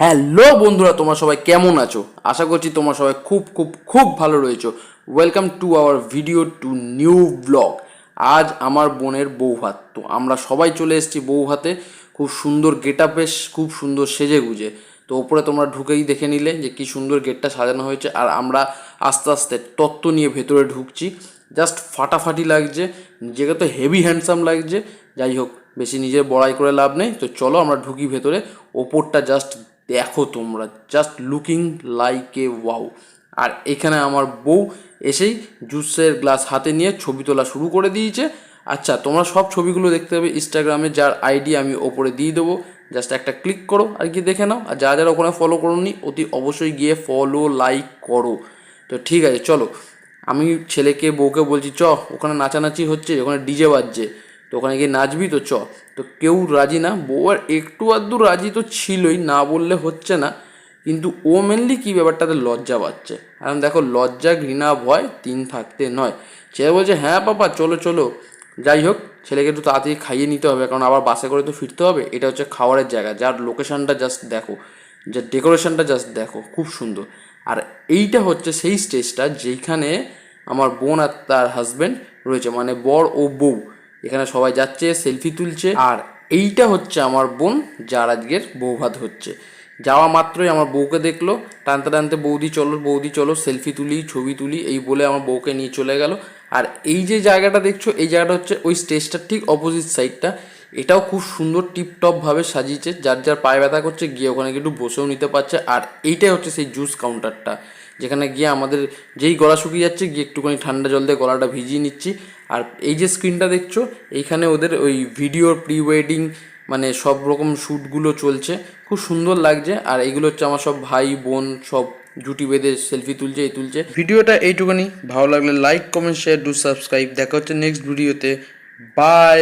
Hello বন্ধুরা, তোমরা সবাই কেমন আছো? আশা করছি তোমরা সবাই খুব খুব খুব ভালো রয়েছো। Welcome to our video to new blog আজ আমার বোনের বউ হাত। তো আমরা সবাই চলে এসেছি বউ হাতে। খুব সুন্দর গেট আপে খুব সুন্দর সেজে গুজে তো ওপরে তোমরা ঢুকেই দেখে নিলে যে কি সুন্দর গেটটা সাজানো হয়েছে। আর আমরা আস্তে আস্তে তত্ত্ব নিয়ে ভেতরে ঢুকছি। জাস্ট ফাটাফাটি লাগছে। নিজেকে তো হেভি হ্যান্ডসাম লাগছে। যাই হোক, বেশি নিজের বড়াই করে লাভ নেই। তো চলো আমরা ঢুকি ভেতরে। ওপরটা জাস্ট দেখো তোমরা just looking like a wow আর এখানে আমার বউ এসেই জুসের গ্লাস হাতে নিয়ে ছবি তোলা শুরু করে দিয়েছে। আচ্ছা তোমরা সব ছবিগুলো দেখতে পাবে ইনস্টাগ্রামে যার আইডি আমি ওপরে দিয়ে দেবো। জাস্ট একটা ক্লিক করো আর কি দেখে নাও। আর যারা যারা ওখানে ফলো করোনি, অতি অবশ্যই গিয়ে ফলো লাইক করো। তো ঠিক আছে, চলো। আমি ছেলেকে, বউকে বলছি, চ, ওখানে নাচানাচি হচ্ছে, ওখানে ডিজে বাজছে। তো ওখানে গিয়ে নাচবি তো চ। তো কেউ রাজি না, বউ আর একটু আধটু রাজি তো ছিলই, না বললে হচ্ছে না। কিন্তু ও মেনলি কী ব্যাপারটাতে লজ্জা পাচ্ছে? কারণ দেখো, লজ্জা, ঘৃণা, ভয় তিন থাকতে নয়। ছেলে বলছে হ্যাঁ পাপা, চলো চলো। যাই হোক, ছেলেকে একটু তাড়াতাড়ি খাইয়ে নিতে হবে, কারণ আবার বাসে করে তো ফিরতে হবে। এটা হচ্ছে খাওয়ারের জায়গা। যার লোকেশনটা জাস্ট দেখো, যার ডেকোরেশনটা জাস্ট দেখো, খুব সুন্দর। আর এইটা হচ্ছে সেই স্টেজটা যেইখানে আমার বোন আর তার হাজব্যান্ড রয়েছে মানে বর ও বউ। এখানে সবাই যাচ্ছে সেলফি তুলছে। আর এইটা হচ্ছে আমার বোন, যার আজকের বউ ভাত হচ্ছে। যাওয়া মাত্রই আমার বউকে দেখল। টানতে টানতে বৌদি চলো বৌদি চলো সেলফি তুলি, ছবি তুলি, এই বলে আমার বউকে নিয়ে চলে গেল। আর এই যে জায়গাটা দেখছ, এই জায়গাটা হচ্ছে ওই স্টেজটার ঠিক অপোজিট সাইডটা এটাও খুব সুন্দর টিপটপভাবে সাজিয়েছে। যার যার পায়ে ব্যথা করছে, গিয়ে ওখানে একটু বসেও নিতে পারছে। আর এইটাই হচ্ছে সেই জুস কাউন্টারটা যেখানে গিয়ে আমাদের যেই গলা শুকিয়ে যাচ্ছে, গিয়ে একটুখানি ঠান্ডা জল দিয়ে গলাটা ভিজিয়ে নিচ্ছি। আর এই যে স্ক্রিনটা দেখছ, এইখানে ওদের ওই ভিডিওর প্রি ওয়েডিং মানে সব রকম শ্যুটগুলো চলছে। খুব সুন্দর লাগছে। আর এইগুলো হচ্ছে আমার সব ভাই, বোন, সব জুটি বেঁধে সেলফি তুলছে, এই তুলছে। ভিডিওটা এইটুকুনি ভালো লাগলে like comment share do subscribe দেখা হচ্ছে নেক্সট ভিডিওতে বাই